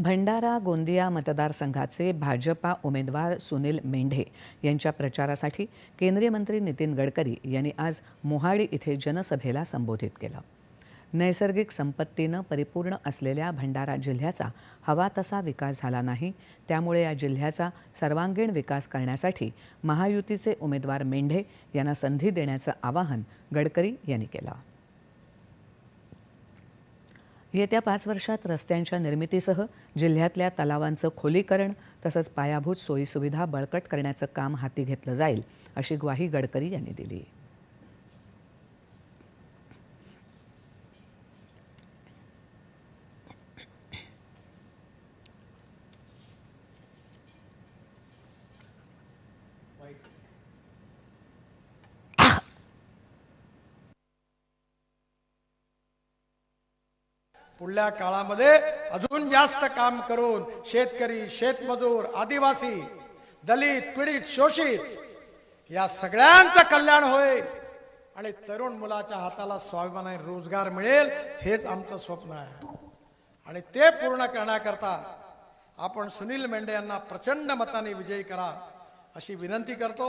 भंडारा गोंदिया मतदारसंघाचे भाजपा उमेदवार सुनील मेंढे यांच्या प्रचारासाठी केंद्रीय मंत्री नितीन गडकरी यांनी आज मोहाडी इथे जनसभेला संबोधित केलं. नैसर्गिक संपत्तीनं परिपूर्ण असलेल्या भंडारा जिल्ह्याचा हवा तसा विकास झाला नाही त्यामुळे या जिल्ह्याचा सर्वांगीण विकास करण्यासाठी महायुतीचे उमेदवार मेंढे यांना संधी देण्याचं आवाहन गडकरी यांनी केलं. येत्या पाच वर्षात रस्त्यांच्या निर्मितीसह जिल्ह्यातल्या तलावांचं खोलीकरण तसंच पायाभूत सोयीसुविधा बळकट करण्याचं काम हाती घेतलं जाईल अशी ग्वाही गडकरी यांनी दिली. पुढल्या काळामध्ये अजून जास्त काम करून शेतकरी शेतमजूर आदिवासी दलित पीडित शोषित या सगळ्यांचं कल्याण होईल आणि तरुण मुलाच्या हाताला स्वाभिमानाने रोजगार मिळेल हेच आमचं स्वप्न आहे. आणि ते पूर्ण करण्याकरता आपण सुनील मेंढे यांना प्रचंड मताने विजयी करा अशी विनंती करतो.